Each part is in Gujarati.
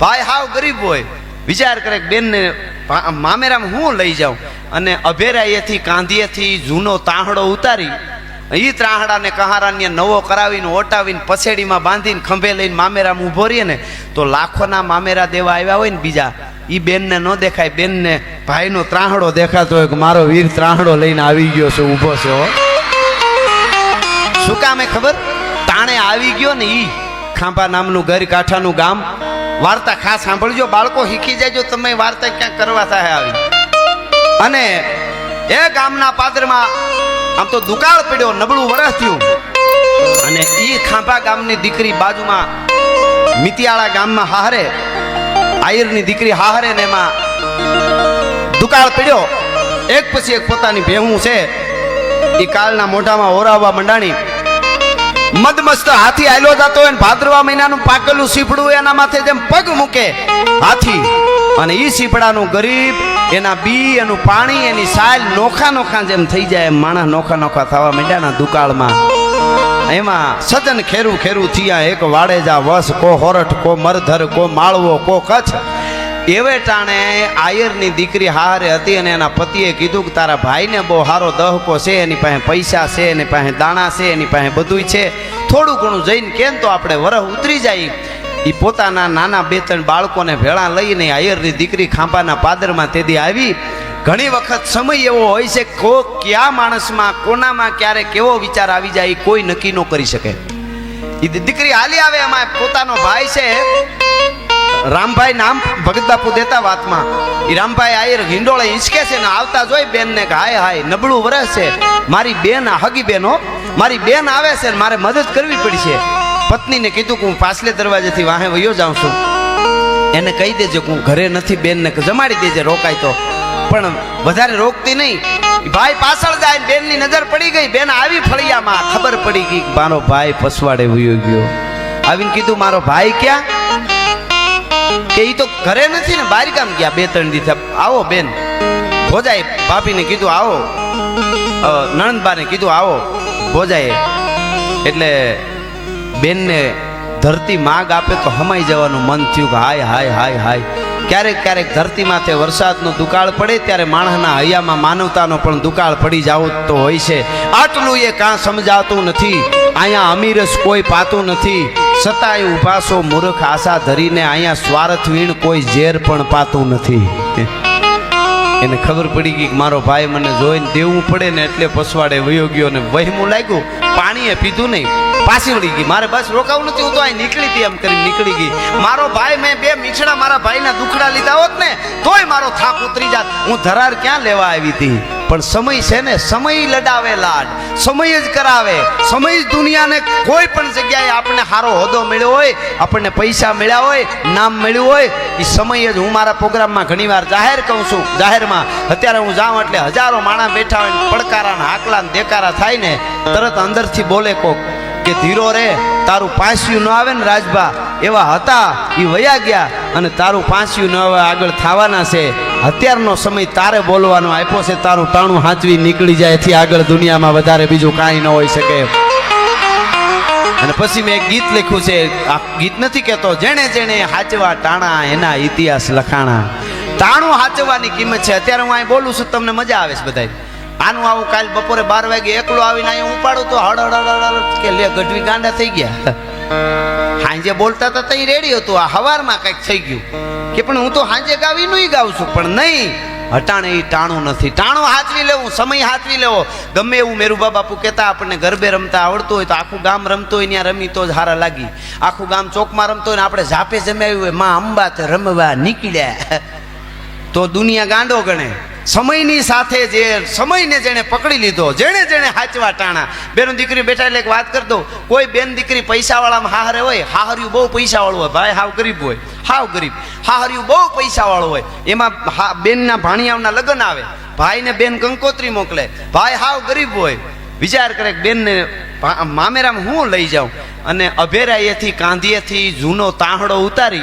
ભાઈ હાવ ગરીબ હોય. વિચાર કરે બેનને મામેરામ હું લઈ જાઉં? અને અભેરાયેથી કાંધીએથી જૂનો તાહડો ઉતારી એ ત્રાહડાને કહારાને નવો કરાવીને ઓટાવીને પછેડીમાં બાંધીને ખંભે લઈને મામેરામાં ઊભો રહીએ ને, તો લાખોના મામેરા દેવા આવ્યા હોય ને બીજા એ બેનને ન દેખાય. બેનને ભાઈનો ત્રાહડો દેખાતો હોય કે મારો વીર ત્રાહડો લઈને આવી ગયો છે, ઊભો છે શું કામે ખબર? તાણે આવી ગયો ને એ ખાંભા નામનું ઘર કાંઠાનું ગામ. વાર્તા ખાસ સાંભળજો, બાળકો શીખી જાયજો તમે વાર્તા ક્યાંક કરવા થાય આવી. અને એ ગામના પાદરમાં આમ તો દુકાળ પડ્યો, નબળું વરસ થયું. અને એ ખાંભા ગામની દીકરી બાજુમાં, મિતિયાળા ગામમાં હાહરે, આયરની દીકરી હાહરે ને એમાં દુકાળ પડ્યો. એક પછી એક પોતાની ભેહું છે એ કાળના મોઢામાં ઓરાવવા મંડાણી મદમસ્ત હાથી આયલો જતો હોય ભાદરવા મહિનાનું પાકેલું સીપડું એના માથે જેમ પગ મૂકે, હાથી અને ઈ સીપડાનું ગરીબ, એના બી, એનું પાણી, એની સાલ નોખા નોખા જેમ થઈ જાય એમ માણસ નોખા નોખા થવા માંડ્યાના દુકાળમાં. એમાં સજન ખેરું ખેરું થયા, એક વાડેજા વસ, કો હોરઠ, કો મરધર, કો માળવો, કો કચ્છ. એવે ટાણે આયરની દીકરી હારે હતી અને એના પતિએ કીધું કે તારા ભાઈને બહુ સારો દહકો છે, એની પાસે પૈસા છે, એની પાસે દાણા છે, એની પાસે બધુંય છે. થોડું ઘણું જઈને કેમ તો આપણે વરહ ઉતરી જાય. એ પોતાના નાના બે ત્રણ બાળકોને ભેળા લઈને આયરની દીકરી ખાંભાના પાદરમાં તેદી આવી. ઘણી વખત સમય એવો હોય છે કો કયા માણસમાં, કોનામાં, ક્યારે કેવો વિચાર આવી જાય કોઈ નક્કી ન કરી શકે. એ દીકરી હાલી આવે એમાં પોતાનો ભાઈ છે. રામભાઈ નામ ભગત બાપુ દેતા વાતમાં. એ રામભાઈ આયર હિંડોળે હિંચકે છે ને આવતા જોઈ બેન ને કે હાય હાય, નબળું વરસ છે. મારી બેન હગી બહેનો મારી બેન આવે છે મારે મદદ કરવી પડશે. પત્નીને કીધું કે હું પાછલે દરવાજેથી વાહે વયો જાઉં છું. એને કહી દેજો કે હું ઘરે નથી, બેનને જમાડી દેજે, રોકાય તો. પણ વધારે રોકતી નહીં. ભાઈ પાછળ જાય બેનની નજર પડી ગઈ. બેન આવી ફળિયામાં, ખબર પડી ગઈ મારો ભાઈ પસવાડે વયો ગયો. આવીને કીધું, મારો ભાઈ ક્યાં? કે એ તો ઘરે નથી ને, બહાર કામ ગયા બે, ત્રણ દિવસ. આવો બેન. ભોજાએ ભાભીને કીધું, આવો. નણંદબાને કીધું, આવો. ભોજાએ એટલે બેનને ધરતી માગ આપે તો હમાઈ જવાનું મન થયું કે, હાય હાય હાય હાય. ક્યારેક ક્યારેક ધરતી માથે વરસાદનો દુકાળ પડે, ત્યારે માણસના હૈયામાં માનવતાનો પણ દુકાળ પડી જાવ તો હોય છે. આટલું એ કાં સમજાતું નથી. અહીંયા અમીરસ કોઈ પાતું નથી. છતાંય ઉભાસો મૂર્ખ આશા ધરીને અહીંયા સ્વાર્થ વીણ કોઈ ઝેર પણ પાતું નથી. એને ખબર પડી ગઈ કે મારો ભાઈ મને જોઈને દેવું પડે ને એટલે પસવાડે વયો ગયો ને વહેમું લાગ્યું. પાણીએ પીધું નહીં. પાછી વળી ગઈ. મારે બસ રોકાવું નથી. હું તો અહીં નીકળી હતી એમ કરી નીકળી ગઈ. મારો ભાઈ મેં બે મીછડા મારા ભાઈના દુખડા લીધા હોત ને, તોય મારો થાક ઉતરી જાત. હું ધરાર ક્યાં લેવા આવી હતી? પણ સમય છે ને, સમય લડાવે લાડ. સમય જ કરાવે. સમય જ દુનિયાને કોઈ પણ જગ્યાએ આપણને સારો હોદ્દો મળ્યો હોય, આપણને પૈસા મળ્યા હોય, નામ મળ્યું હોય, એ સમય જ હું મારા પ્રોગ્રામમાં ઘણીવાર જાહેર કહું છું. જાહેરમાં અત્યારે હું જાઉં એટલે હજારો માણસ બેઠા હોય પડકારા હાકલા દેકારા થાય ને, તરત અંદરથી બોલે કોક. કે ધીરો રે, તારું પાંસિયું ન આવે ને રાજભા, એવા હતા એ વયા ગયા અને તારું પાંસિયું ન આવે, આગળ થવાના છે. અત્યારનો સમય તારે બોલવાનો આપ્યો છે, તારું ટાણું હાંચવી નીકળી જાય, એથી આગળ દુનિયામાં વધારે બીજું કાંઈ ન હોઈ શકે. અને પછી મેં એક ગીત લખ્યું છે, આ ગીત નથી કહેતો, જેણે જેણે હાચવા ટાણા એના ઇતિહાસ લખાણા. ટાણું હાચવાની કિંમત છે, અત્યારે હું અહીં બોલું છું, તમને મજા આવે છે બધાય. આનું આવું કાલ બપોરે બાર વાગે એકલો આવીને અહીંયા ઉપાડું તો હળ હળ હળ કે લે, ગઢવી ગાંડા થઈ ગયા. હાંજે બોલતા હતા તઈ રેડી હતું. આ હવારમાં કંઈક થઈ ગયું. કે પણ હું તો હાંજે ગાવી નહીં ગાઉં છું, પણ નહીં. હટાણે એ ટાણું નથી. ટાણું હાચવી લેવું, સમય હાચવી લેવો. ગમે એવું મેરુબા બાપુ કહેતા આપણને ગરબે રમતા આવડતું હોય તો આખું ગામ રમતો હોય ત્યાં રમી તો જ હારા લાગી. આખું ગામ ચોકમાં રમતો હોય ને આપણે ઝાપે જમાવ્યું હોય. માં અંબા તો રમવા નીકળ્યા. તો દુનિયા ગાંડો ગણે. સમયની સાથે જે સમયને જેણે પકડી લીધો, જેણે જેણે હાચવા ટાણા. બેનો દીકરી બેઠા એટલે એક વાત કરી દઉં. કોઈ બેન દીકરી પૈસાવાળામાં હાહરે હોય, હાહર્યું બહુ પૈસાવાળું હોય. ભાઈ, હાવ ગરીબ હોય. હાવ ગરીબ. હાહર્યું બહુ પૈસાવાળું હોય. એમાં બેનના ભાણિયાઓના લગ્ન આવે. ભાઈને બેન કંકોત્રી મોકલે. ભાઈ, હાવ ગરીબ હોય. વિચાર કરે બેનને મામેરામાં હું લઈ જાઉં? અને અભેરાયેથી કાંધીએથી જૂનો તાંહડો ઉતારી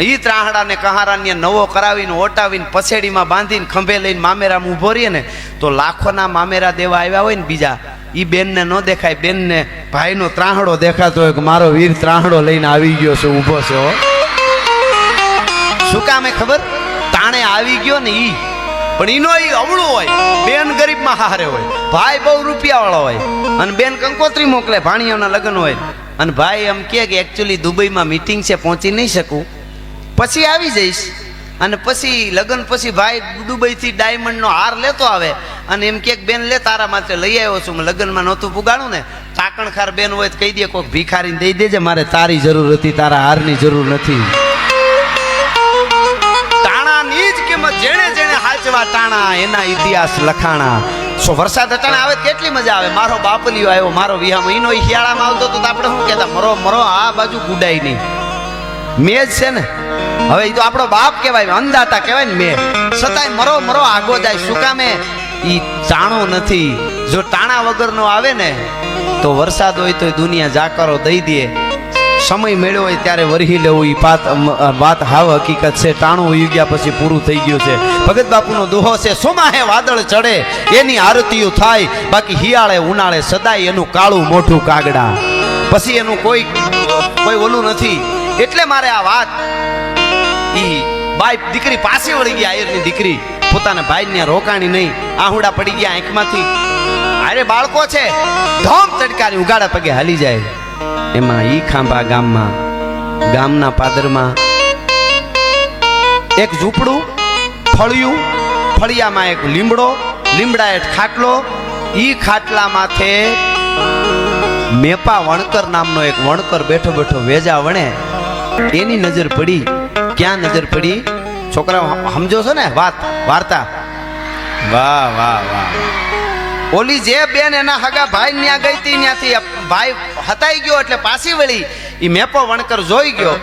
એ ત્રાહડાને કહારાને નવો કરાવીને ઓટાવીને પછેડીમાં બાંધીને ખંભે લઈને મામેરામાં ઊભો રહીએ ને, તો લાખોના મામેરા દેવા આવ્યા હોય ને બીજા એ બેનને ન દેખાય, બેનને ભાઈનો ત્રાહડો દેખાતો હોય કે મારો વીર ત્રાહડો લઈને આવી ગયો છે, ઊભો છે શું કામે ખબર? તાણે આવી ગયો ને ઈ. પણ ઈનો ઈ અવળું હોય. બેન ગરીબમાં હારે હોય. ભાઈ બહુ રૂપિયાવાળો હોય. અને બેન કંકોત્રી મોકલે ભાણિયાના લગ્ન હોય. અને ભાઈ એમ કે એકચ્યુઅલી દુબઈમાં મીટિંગ છે, પહોંચી નહીં શકું. પછી આવી જઈશ. અને પછી લગ્ન પછી ભાઈ દુબઈથી ડાયમંડનો હાર લેતો આવે. અને એમ કે બેન, લે, તારા માટે લઈ આવ્યો છું. મેં લગ્નમાં નહોતું પુગાડું ને. તાકણખાર બેન હોય તો કહી દે કોઈક ભિખારીને દઈ દેજે. મારે તારી જરૂર હતી, તારા હારની જરૂર નથી. તાણાની જ કિંમત જેણે જેણે હાચવા તાણા એના ઇતિહાસ લખાણા. સો વરસાદ અટાણે આવે કેટલી મજા આવે. મારો બાપલિયો આવ્યો, મારો વિહા મહિનો શિયાળામાં આવતો તો આપણે શું કહેતા? મરો મરો, આ બાજુ ગુડાય નહીં. મેં છે ને? હવે એ તો આપણો બાપ કહેવાય, અંધાતા કહેવાય ને મેં છતાંય મરો મરો આગો જાય. શું કામે? એ ટાણો નથી. જો ટાણા વગરનો આવે ને, તો વરસાદ હોય તો દુનિયા જાકરો દઈ દે. સમય મેળ્યો હોય ત્યારે વરહી લેવું. એ પાત વાત હાવ હકીકત છે. ટાણું ઉઈ ગયા પછી પૂરું થઈ ગયું છે. ભગત બાપુનો દોહો છે. સોમાહે વાદળ ચડે. એની આરતીઓ થાય. બાકી હિયાળે ઉનાળે સદાય એનું કાળું મોઢું કાગડા. પછી એનું કોઈ કોઈ ઓલું નથી. એટલે મારે આ વાત. ઈ બાઈ દીકરી પાસે વળી ગઈ, આયરની દીકરી. પોતાના ભાઈને રોકાણી નહીં. આહુડા પડી ગયા આંખમાંથી. અરે બાળકો છે. ધોમ ચડકારી ઉગાડા પગે હાલી જાય. એમાં ઈ ખાંભા ગામમાં, ગામના પાદરમાં એક ઝૂંપડું ફળિયું, ફળિયામાં એક લીમડો લીમડા એક ખાટલો. ઈ ખાટલા માથે મેપા વણકર નામનો એક વણકર બેઠો બેઠો વેજા વણે. એની નજર પડી. ક્યાં નજર પડી? છોકરાઓ સમજો છો ને? વાત, વાર્તા. વાહ વાહ વાહ. ઓલી જે બેન એના હગા ભાઈ ન્યા ગઈ હતી ત્યાંથી ભાઈ હતાઈ ગયો એટલે પાછી વળી એ મેપો વણકર જોઈ ગયો.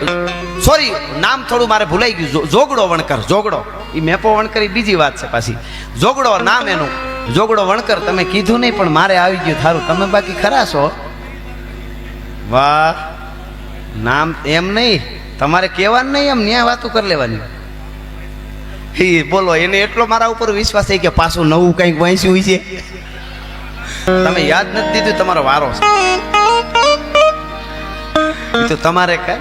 સોરી, નામ થોડું મારે ભૂલાઈ ગયું. જોગડો વણકર, જોગડો. એ મેપો વણકર એ બીજી વાત છે પાછી. જોગડો નામ એનું. જોગડો વણકર તમે કીધું નહીં, પણ મારે આવી ગયું થારું તમે બાકી ખરા છો? વાહ. નામ એમ નહીં. તમારે કહેવાનું નહીં એમ ન્યાય વાતું કરી લેવાની. એ બોલો, એને એટલો મારા ઉપર વિશ્વાસ છે કે પાછું નવું કંઈક વાંચ્યું છે. તમે યાદ નથી દીધું, તમારો વારો છે. તો તમારે કઈ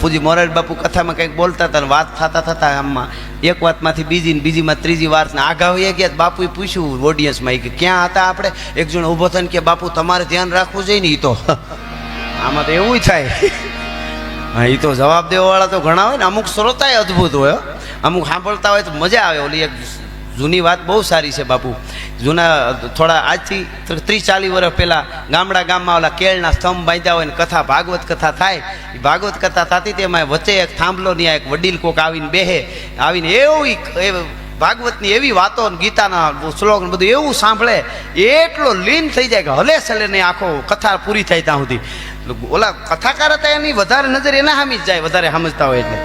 પૂજી મોરારી બાપુ કથામાં કંઈક બોલતા હતા વાત થતા થતા આમાં એક વાતમાંથી બીજી ને બીજીમાં ત્રીજી વાત ને આગા વહી ગયા બાપુએ પૂછ્યું ઓડિયન્સમાં કે ક્યાં હતા આપણે? એક જણ ઊભો થઈને કે બાપુ તમારે ધ્યાન રાખવું જોઈએ ને એ તો. આમાં તો એવું થાય. હા એ તો જવાબ દેવાવાળા તો ઘણા હોય ને, અમુક શ્રોતાય અદ્ભુત હોય અમુક સાંભળતા હોય તો મજા આવે. ઓલી એક જૂની વાત બહુ સારી છે, બાપુ. જૂના, થોડા આજથી ત્રીસ ચાલીસ વર્ષ પહેલાં ગામડા ગામમાં ઓલા કેળના સ્તંભ બાંધ્યા હોય ને, કથા, ભાગવત કથા થાય. ભાગવત કથા થતી તેમાં વચ્ચે એક થાંભલો ની એક વડીલ કોક આવીને બેહે, આવીને એવું ભાગવતની એવી વાતો ગીતાના શ્લોક બધું એવું સાંભળે. એટલો લીન થઈ જાય કે હલે સલે ને આખો કથા પૂરી થાય ત્યાં સુધી. ઓલા કથાકાર હતા એની વધારે નજર એના સામી જ જાય, વધારે સમજતા હોય એટલે.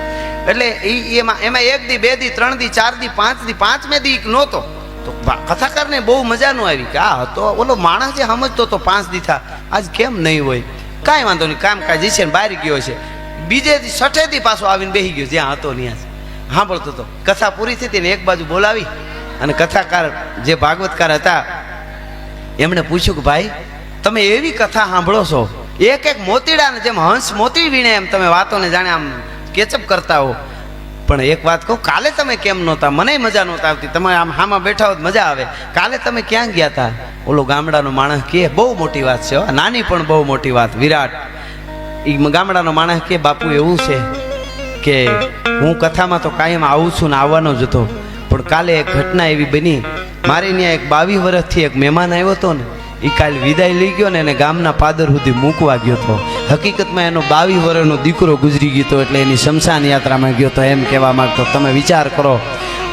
એટલે ઈ એમાં એમાં એક દી, બે દી, ત્રણ દી, ચાર દી, પાંચ દી પાંચમે દી નહોતો. તો કથાકારને બહુ મજા ન આવી કે, આ હતો, ઓલો માણસ જે સમજતો તો પાંચ દી થા, આજ કેમ નહીં હોય? કાંઈ વાંધો નહીં, કામ કાજ છે ને બહાર ગયો છે. બીજે દી છઠે દી પાછો આવીને બેસી ગયો, જ્યાં હતો ત્યાં સાંભળતો હતો કથા પૂરી થઈ હતી ને એક બાજુ બોલાવી, અને કથાકાર, જે ભાગવતકાર હતા, એમણે પૂછ્યું કે ભાઈ, તમે એવી કથા સાંભળો છો? એક એક મોતીડાને જેમ હંસ મોતી વીણે એમ તમે વાતોને જાણે આમ કેચઅપ કરતા હો. પણ એક વાત કહું, કાલે તમે કેમ નહોતા? મને મજા નહોતા આવતી. તમે આમ હામાં બેઠા હો મજા આવે. કાલે તમે ક્યાં ગયા હતા ઓલો ગામડાનો માણસ કે બહુ મોટી વાત છે નાની પણ બહુ મોટી વાત, વિરાટ. એ ગામડાનો માણસ કે બાપુ, એવું છે કે હું કથામાં તો કાયમ આવું છું ને આવવાનો જ હતો. પણ કાલે એક ઘટના એવી બની. મારે ત્યાં એક બાવીસ વર્ષથી એક મહેમાન આવ્યો હતો ને એ કાલ વિદાય લઈ ગયો ને એને ગામના પાદર સુધી મૂકવા ગયો હતો હકીકતમાં એનો બાવીસ વર્ષનો દીકરો ગુજરી ગયો હતો એટલે એની શમશાન યાત્રામાં ગયો હતો એમ કહેવા માંગતો, તમે વિચાર કરો,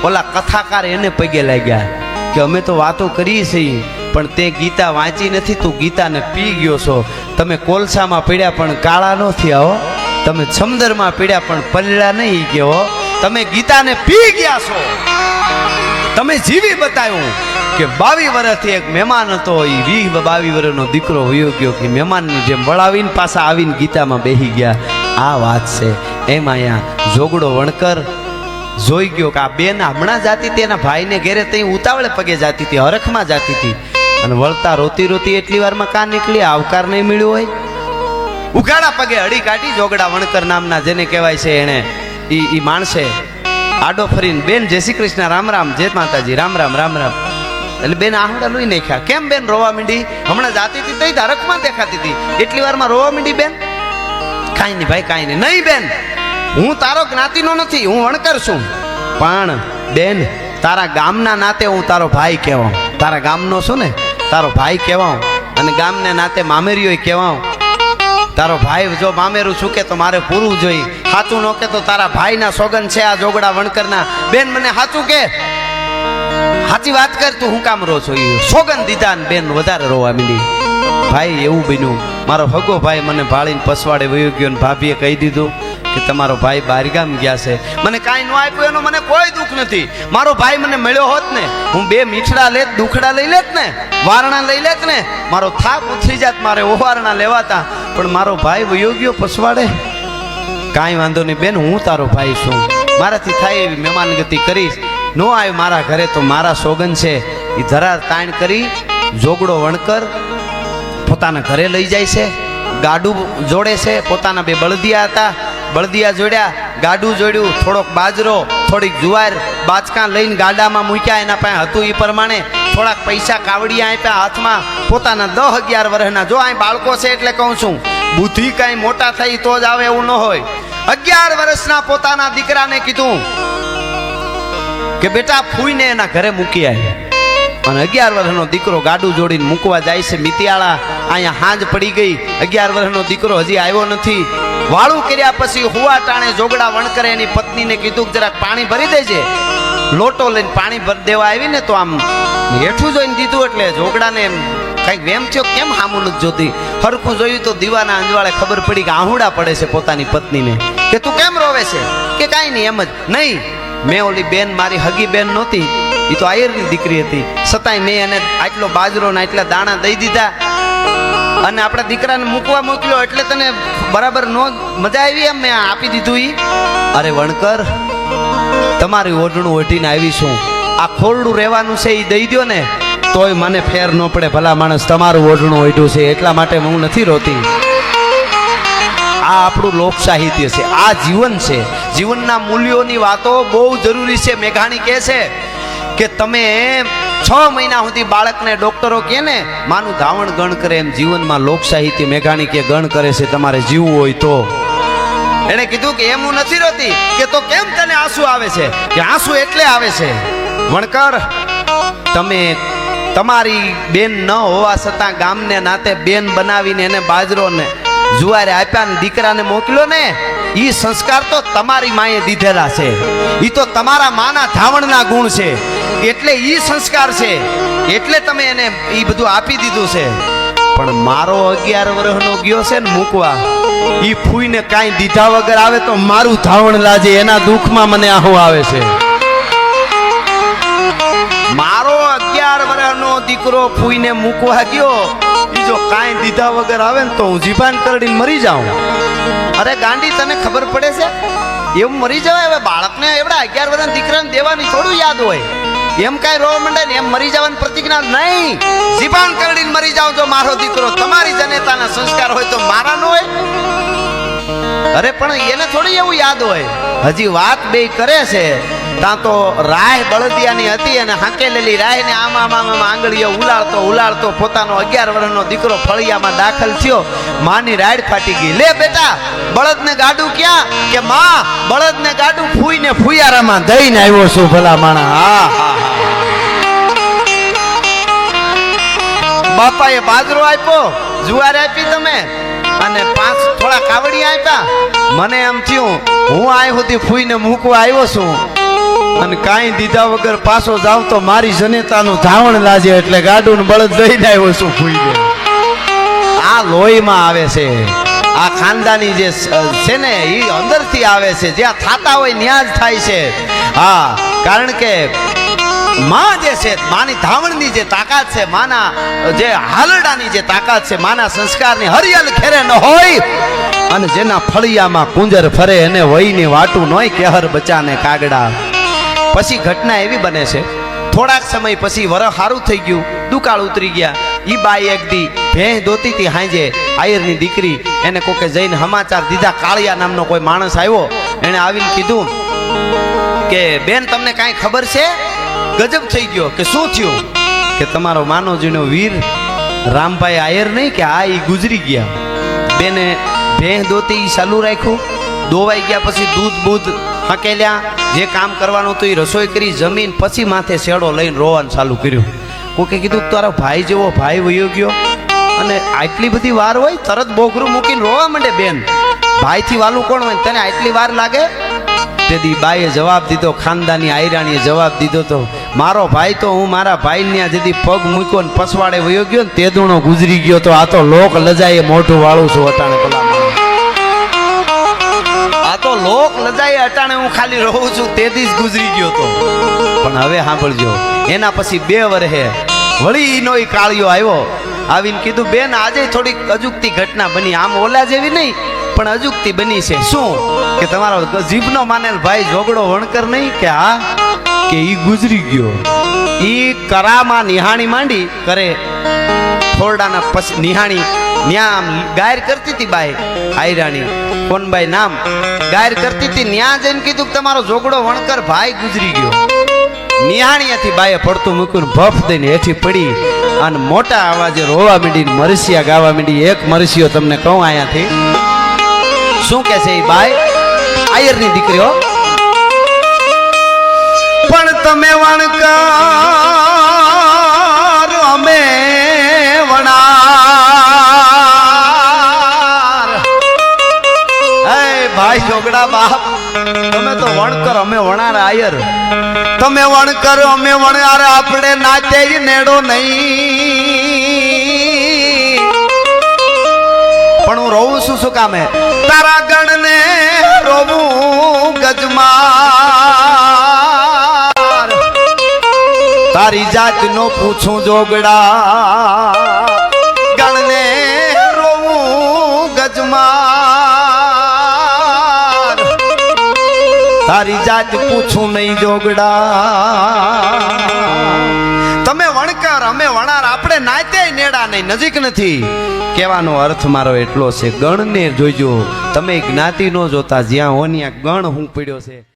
ઓલા કથાકાર એને પગે લાગ્યા કે અમે તો વાતો કરીએ છીએ, પણ તે ગીતા વાંચી નથી, તું ગીતાને પી ગયો છો. તમે કોલસામાં પીડ્યા પણ કાળા નથી આવો તમે છમદરમાં પીડ્યા પણ પલળા નહીં ગયો તમે ગીતાને પી ગયા છો. તમે જીવી બતાવ્યું કે બાવી વર્ષથી એક મહેમાન હતો. એ વીહ બાવી વર્ષનો દીકરો હોયો ગયો કે મહેમાનની જેમ વળાવીને પાછા આવીને ગીતામાં બેસી ગયા. આ વાત છે. એમ અહીંયા જોગડો વણકર જોઈ ગયો કે આ બેન હમણાં જાતી હતી એના ભાઈને ઘેરે તઈ ઉતાવળે પગે જાતી હતી, હરખમાં જાતી હતી. અને વળતા રોતી રોતી એટલી વારમાં કાં નીકળી? આવકાર નહીં મળ્યો હોય? ઉઘાડા પગે અડી કાઢી જોગડા વણકર નામના જેને કહેવાય છે એણે. એ માણસે આડો ફરીને બેન જય શ્રી કૃષ્ણ, રામ રામ, જય માતાજી, રામ રામ રામ રામ. એટલે બેન આહડા લોહી નાખ્યા. કેમ બેન રોવા મીંડી? હમણાં જાતી હતી તઈ ધારકમાં દેખાતી હતી એટલી વારમાં રોવા મીંડી બેન? કાંઈ નહીં ભાઈ, કાંઈ નહીં. નહીં બેન, હું તારો જ્ઞાતિનો નથી, હું વણકર છું. પણ બેન, તારા ગામના નાતે હું તારો ભાઈ કહેવાઉં. તારા ગામનો છું ને? તારો ભાઈ કહેવાઉં. અને ગામને નાતે મામેરીઓ કહેવાઉં. તારો ભાઈ જો મામેરું છું કે તો મારે પૂરું જોઈએ. સાચું ન કે તો તારા ભાઈના સોગન છે આ જોગડા વણકરના. બેન, મને સાચું કે? સાચી વાત કર, તું હું કામ રો છો સોગન દીધા ને બેન, વધારે રોવા મીડી. ભાઈ, એવું બન્યું. મારો હગો ભાઈ મને ભાળીને પસવાડે વયો ગયો ને ભાભીએ કહી દીધું કે તમારો ભાઈ બહારગામ ગયા છે. મને કાંઈ ન આપ્યું, એનો મને કોઈ દુઃખ નથી. મારો ભાઈ મને મળ્યો હોત ને, હું બે મીઠડા લેત, દુખડા લઈ લેત ને, વારણા લઈ લેત ને, મારો થાક ઉથરી જાત, મારે ઓવારણા લેવાતા. પણ મારો ભાઈ વયો ગયો પસવાડે. કાંઈ વાંધો નહીં બેન, હું તારો ભાઈ છું. મારાથી થાય એવી મહેમાનગતિ કરીશ. નો આવ્યો મારા ઘરે તો મારા સોગન છે. એ ધરા તાણ કરી જોગડો વણકર પોતાના ઘરે લઈ જાય છે. ગાડું જોડે છે, પોતાના બે બળદિયા હતા. બળદિયા જોડ્યા, ગાડું જોડ્યું, થોડોક બાજરો, થોડીક જુવાર બાચકા લઈને ગાડામાં મૂક્યા. એના પાસે હતું એ પ્રમાણે થોડાક પૈસા કાવડિયા આપ્યા હાથમાં. પોતાના દહ અગિયાર વર્ષના જો અહીં બાળકો છે એટલે કહું છું બુદ્ધિ કાંઈ મોટા થઈ તો જ આવે એવું ન હોય. અગિયાર વર્ષના પોતાના દીકરાને કીધું કે બેટા ફૂઈને એના ઘરે મૂકી આવ્યા અને અગિયાર વર્ષનો દીકરો ગાડું જોડીને મૂકવા જાય છે મિતિયાળા. અહીંયા હાંજ પડી ગઈ. અગિયાર વર્ષનો દીકરો હજી આવ્યો નથી. વાળું કર્યા પછી હુવા ટાણે જોગડા વણકરે એની પત્નીને કીધું કે જરાક પાણી ભરી દેજે. લોટો લઈને પાણી ભરી દેવા આવીને તો આમ હેઠું જોઈને દીધું એટલે જોગડાને એમ કંઈક વેમ થયો કેમ હામું નથી જોતી? હરખું જોયું તો દીવાના અંજવાળે ખબર પડી કે આહુડા પડે છે પોતાની પત્નીને. કે તું કેમ રોવે છે? કે કાંઈ નહીં, એમ જ. નહીં, મેં ઓલી બેન, મારી હગી બેન નહોતી. એ તો આયરની દીકરી હતી. છતાંય મેં એને આટલો બાજરો ને આટલા દાણા દઈ દીધા. અને આપણા દીકરાને મૂકવા મોકલ્યો એટલે તને બરાબર નો મજા આવી એમ મેં આપી દીધું ઈ. અરે વણકર, તમારી ઓઢણું ઓઢીને આવી છું આ ખોરડું રહેવાનું છે એ દઈ દો ને. તોય મને ફેર ન પડે ભલા માણસ, તમારું ઓઢણું ઓઢ્યું છે, એટલા માટે હું નથી રોતી. આ આપણું લોક સાહિત્ય છે, આ જીવન છે. જીવનના મૂલ્યોની વાતો બહુ જરૂરી છે. મેઘાણી કહે છે કે તમે છ મહિના સુધી બાળકને ડોક્ટરો કહે ને, માનું ધાવણ ગણ કરે એમ જીવનમાં લોક સાહિત્ય મેઘાણી કે, ગણ કરે છે, તમારે જીવવું હોય તો. એણે કીધું કે, એમ હું નથી રોતી, કે તો કેમ તને આંસુ આવે છે? કે, આંસુ એટલે આવે છે. વણકર, તમે તમારી બેન ન હોવા છતાં ગામને નાતે બેન બનાવીને એને બાજરો ને જુવારે આપ્યા ને દીકરાને મોકલ્યો ને એ સંસ્કાર તો તમારી માએ દીધેલા છે. એ તો તમારા માના ધાવણના ગુણ છે. એટલે એ સંસ્કાર છે. એટલે તમે એને એ બધું આપી દીધું છે. પણ મારો અગિયાર વર્ષનો ગયો છે ને મૂકવા એ ફૂઈને કાંઈ દીધા વગર આવે તો મારું ધાવણ લાજે, એના દુઃખમાં મને આહો આવે છે. દીકરો ફૂઈને મૂકવા ગયો, બીજો કાંઈ દીધા વગર આવે ને તો હું જીભાન કરડીને મરી જાઉં. અરે ગાંડી, તને ખબર પડે છે? એવું મરી જવાય? હવે બાળકને એવડા અગિયાર વર્ષના દીકરાને દેવાની થોડું યાદ હોય. એમ કાંઈ રોવા માંડે ને એમ મરી જવાની પ્રતિજ્ઞા નહીં. જીભાન કરડીને મરી જાઉં જો મારો દીકરો તમારી જનેતાના સંસ્કાર હોય તો મારા ન હોય. અરે પણ એને થોડી એવું યાદ હોય. હજી વાત બે કરે છે. ત્યાં તો રાય બળદિયાની હતી અને હાંકેલેલી રાયને આમ આમ આંગળીઓ ઉલાળતો ઉલાળતો પોતાનો અગિયાર વર્ષનો દીકરો ફળિયામાં દાખલ થયો. માની રાડ ફાટી ગઈ. લે બેટા, બળદને ગાડું ક્યાં? કે માં, બળદને ગાડું ફૂઈને ફુયારામાં દઈને આવ્યો છું ભલા માણા. હા હા બાપાએ બાજરો આપ્યો, જુવાર આપી તમે, અને પાંચ થોડા કાવડી આપ્યા. મને એમ થયું, હું આ સુધી ફૂઈને મૂકવા આવ્યો છું. અને કાંઈ દીધા વગર પાછો જાઉં તો મારી જનેતાનું ધાવણ લાજે એટલે ગાડું ને બળદ દઈને આવ્યો છું ગયો આ લોહીમાં આવે છે. આ ખાનદાની જે છે ને એ અંદરથી આવે છે. જ્યાં થાતા હોય ત્યાં જ થાય છે. હા, કારણ કે માં જે છે, માની ધાવણની જે તાકાત છે, માના જે હાલડાની જે તાકાત છે, માના સંસ્કારની હરિયલ ખેરે ન હોય અને જેના ફળિયામાં કુંજર ફરે, એને વહીની વાટું નોય કેહર બચાને કાગડા. પછી ઘટના એવી બને છે. થોડાક સમય પછી વર સારું થઈ ગયું. દુકાળ ઉતરી ગયા. ઈ બાઈ એક દી ભેંસ દોતી હતી હાંજે આયરની દીકરી. એને કોકે જઈને સમાચાર દીધા, કાળિયા નામનો કોઈ માણસ આવ્યો. એને આવીને કીધું કે, બેન, તમને કાંઈ ખબર છે? ગજબ થઈ ગયો કે શું થયું? કે તમારો માનવજીનો વીર રામભાઈ આયર નહીં, કે આ એ ગુજરી ગયા. બેને ભેં દોતી ચાલુ રાખ્યું. દોવાઈ ગયા પછી દૂધ બૂધ હકેલ્યા જે કામ કરવાનું હતું એ રસોઈ કરી જમીન પછી માથે શેડો લઈને રોવાનું ચાલુ કર્યું. કોકે કીધું, તારો ભાઈ જેવો ભાઈ વયો ગયો અને આટલી બધી વાર હોય તરત બોકરું મૂકીને રોવા માંડે બેન. ભાઈથી વાલું કોણ હોય? તને આટલી વાર લાગે? તેથી બાઈએ જવાબ દીધો, ખાનદાની આયરાણીએ જવાબ દીધો તો, મારો ભાઈ તો હું મારા ભાઈને જેથી પગ મૂક્યો ને પસવાડે વયો ગયો ને તે દૂણો ગુજરી ગયો તો આ તો લોક લજાએ મોઢું વાળું છું અટાણે પેલા લોક લજાએ અટાણે હું ખાલી રહું છું તેથી જ ગુજરી ગયો તો. પણ હવે સાંભળજો, એના પછી બે વરહે વળી નો એ કાળિયો આવ્યો. આવીને કીધું, બેન, આજે થોડીક અજુકતી ઘટના બની. આમ ઓલા જેવી નહીં, પણ અજુકતી બની છે. શું? કે તમારો જીભનો માનેલ ભાઈ જોગડો વણકર નહીં? કે હા? કે ઈ ગુજરી ગયો? ઈ કરામાં નિહાણી માંડી, કરે થોરડાના પછી નિહાણી ન્યા આમ ગાયર કરતી હતી બાઈ, આયરાણી. કોનબાઈ નામ? ગાયર કરતી હતી, ન્યા જઈને કીધું કે તમારો જોગડો વણકર ભાઈ ગુજરી ગયો. નિહાણિયાથી બાએ પડતું મૂક્યું ભફ દઈને હેઠી પડી અને મોટા અવાજે રોવા મીડી મરસિયા ગાવા મીડી, એક મરસિયો તમને કહું અહીંયાથી શું કે છે એ બાઈ? આયરની દીકરીઓ પણ તમે વણકર ભાઈ જોગડા બાપ. તમે તો વણકર, અમે વણાર આયર. તમે વણકર, અમે વણાર, આપણે નાચે નેડો નહીં. પણ હું રોવું છું શું કામે? તારા ગણને રોવું ગજમા તારી જાતનો પૂછું જોગડા. તારી જાત પૂછું નહીં જોગડા. તમે વણકર, અમે વણાર, આપણે નાતે નેડા નહીં, નજીક નથી. કહેવાનો અર્થ મારો એટલો છે, ગણને જોઈજો તમે જ્ઞાતિ ન જોતા, જ્યાં હો ત્યાં ગણ હું પડ્યો છે.